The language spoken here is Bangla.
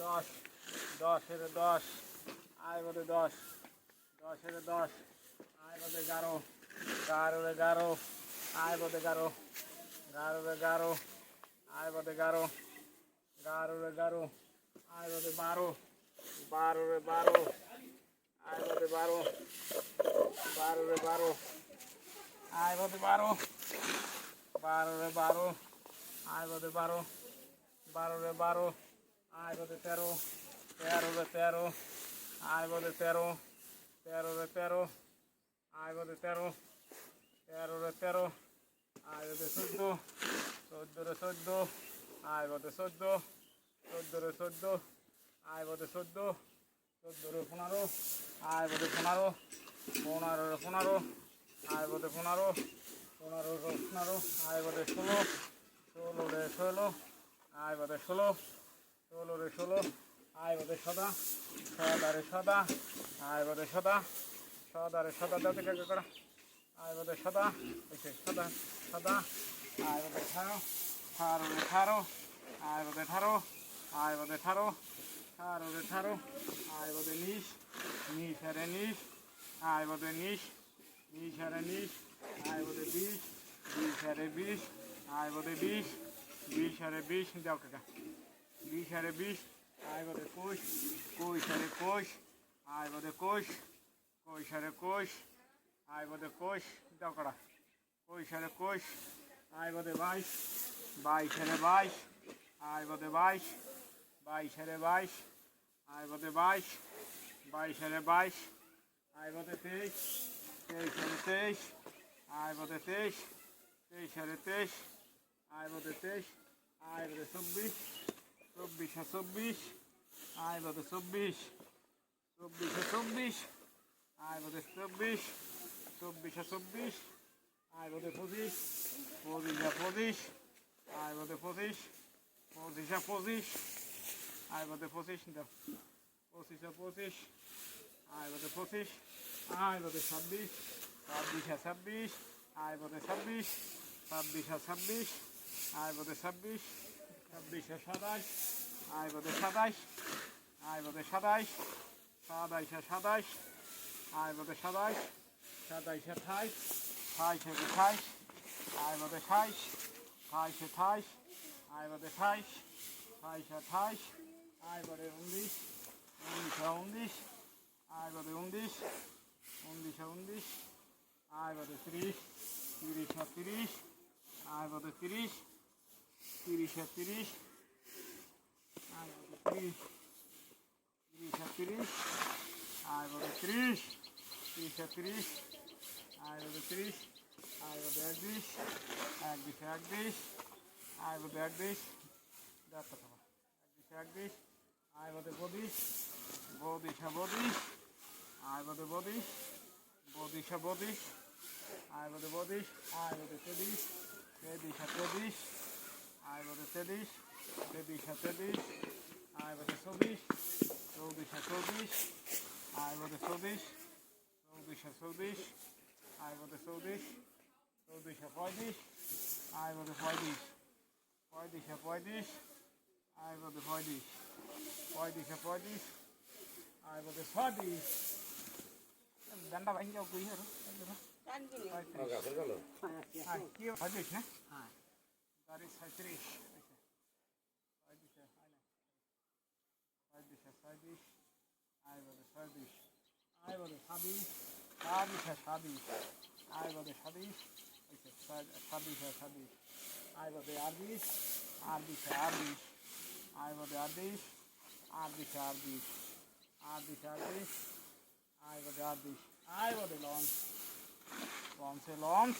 দশ দশের দশ, আয় বদে দশ দশের দশ, আয় বদে এগারো এগারোর এগারো, আয় বদে এগারো এগারোর এগারো, আয় বদে এগারো এগারোর এগারো, আয় বদে বারো বারোরে বারো, আয় বদে বারো বারোরে বারো, আয় বদে বারো বারোরে বারো, আয় বদে বারো বারোরে বারো আয় বদে তেরো তেরোরে তেরো আয় বদে তেরো তেরোরে তেরো আয় বদে তেরো তেরোরে তেরো আয় বদে চোদ্দ চোদ্দোরে চোদ্দ আয় বদে চোদ্দ চোদ্দোরে চোদ্দ আয় বদে চোদ্দ চোদ্দোরে পনেরো আয় বদে পনেরো পনেরোরে পনেরো আয় বদে পনেরো পনেরো পনেরো আয় বদে ষোলো ষোলো রে ষোলো আয় বদে ষোলো ষোলো রে ষোলো আয় বদে সদা সদা রে সদা আয় বদে সদা সদা রে সদা দাঁতে কাকে করা আয় বদে সদা এসে সদা সদা আয় বদে ঠারো ঠারো রে ঠারো আয় বদে ঠারো আয় বদে ঠারো ঠারো রে ঠারো আয় বদে নিশ নিশ রে নিশ আয় বদে নিশ নিশ রে নিশ আয় বদে বিশ বিশ হারে বিশ আয় বদে বিশ বিশ হারে বিশ যাও কাকা বিশ হারে বিশ আয় বদে কোষ কোষ হারে কোষ আয় বদে কোষ কোষ হারে কোষ আয় বদে কোষ যাও কড়া কোষ হারে কোষ আয় বদে বাইশ বাইশ হারে বাইশ আয় বদে বাইশ বাইশ হারে বাইশ আয় বদে বাইশ বাইশ হারে বাইশ আয় বদে তেইশ তেইশ হারে তেইশ আয় বদে তেইশ তেইশ হারে তেইশ আয় বদে তেইশ আয় বদে চব্বিশ চব্বিশে চব্বিশ আয় বদে চব্বিশ, চব্বিশে চব্বিশ আয় বদে চব্বিশ, চব্বিশে চব্বিশ আয় বদে পঁচিশ, পঁচিশে পঁচিশ আয় বদে পঁচিশ, পঁচিশে পঁচিশ আয় বদে পঁচিশ পঁচিশে পঁচিশ আয় বদে পঁচিশ আয় বদে ছাব্বিশ, ছাব্বিশে ছাব্বিশ আয় বদে ছাব্বিশ, ছাব্বিশে ছাব্বিশ আয় বদে ছাব্বিশ ছাব্বিশে সাতাশ আয় বদে সাতাশ আয় বদে সাতাশ সাতাইশে সাতাশ আয় বদে সাতাশ সাতাইশে আঠাইশ আঠাইশে আঠাইশ আয় বদে আঠাইশ আঠাইশে আঠাইশ আয় বদে আঠাইশ আঠাইশে আঠাইশ আয় বদে উনিশ উনিশে উনিশ আয় বদে উনিশ উনিশে উনিশ আয় বদে তিরিশ তিরিশে তিরিশ বদে তিরিশ, তিরিশে তিরিশ আয় বদে তিরিশ, তিরিশে তিরিশ আয় বদে তিরিশ তিরিশ আয় বদে তিরিশ আয় বদে একত্রিশ একত্রিশে। একত্রিশ আয় বদে একত্রিশ। দেখ কথা বল। একত্রিশে একত্রিশ। আয় বদে বদিশ বদিশে বদিশ আয় বদে বদিশ বদিশে বদিশ আয় বদে বদিশ আয় বদে তেদিশ তেদিশে তেদিশ আয় বদে তেদিশ তেদিশে তেদিশ আয় বদে চৌবিশ চৌবিশে চৌবিশ আয় বদে চৌবিশ চৌবিশে চৌবিশ আয় বদে চৌবিশ চৌবিশে পঁয়ত্রিশ আয় বদে পঁয়ত্রিশ পঁয়ত্রিশে পঁয়ত্রিশ আয় বদে পঁয়ত্রিশ পঁয়ত্রিশে পঁয়ত্রিশ আয় বদে ছত্রিশ ডান্ডা ভাঙি যাও কই আর? কি? ছত্রিশ না গাড়ি ছত্রিশ পঁয়ত্রিশে হয় না ছয়ত্রিশে ছয়ত্রিশ আয় বদে ছয়ত্রিশ আয় বদে ছাব্বিশ ছাব্বিশে ছাব্বিশ আয় বদে ছাব্বিশ ছাব্বিশে ছাব্বিশ আয় বদে আটবিশ আটবিশে আটবিশ আয় বদে আটবিশ আটবিশে আটবিশ আটবিশে আটবিশ আয় বদে আটবিশ আয় বদে লঞ্চ লঞ্চে লঞ্চ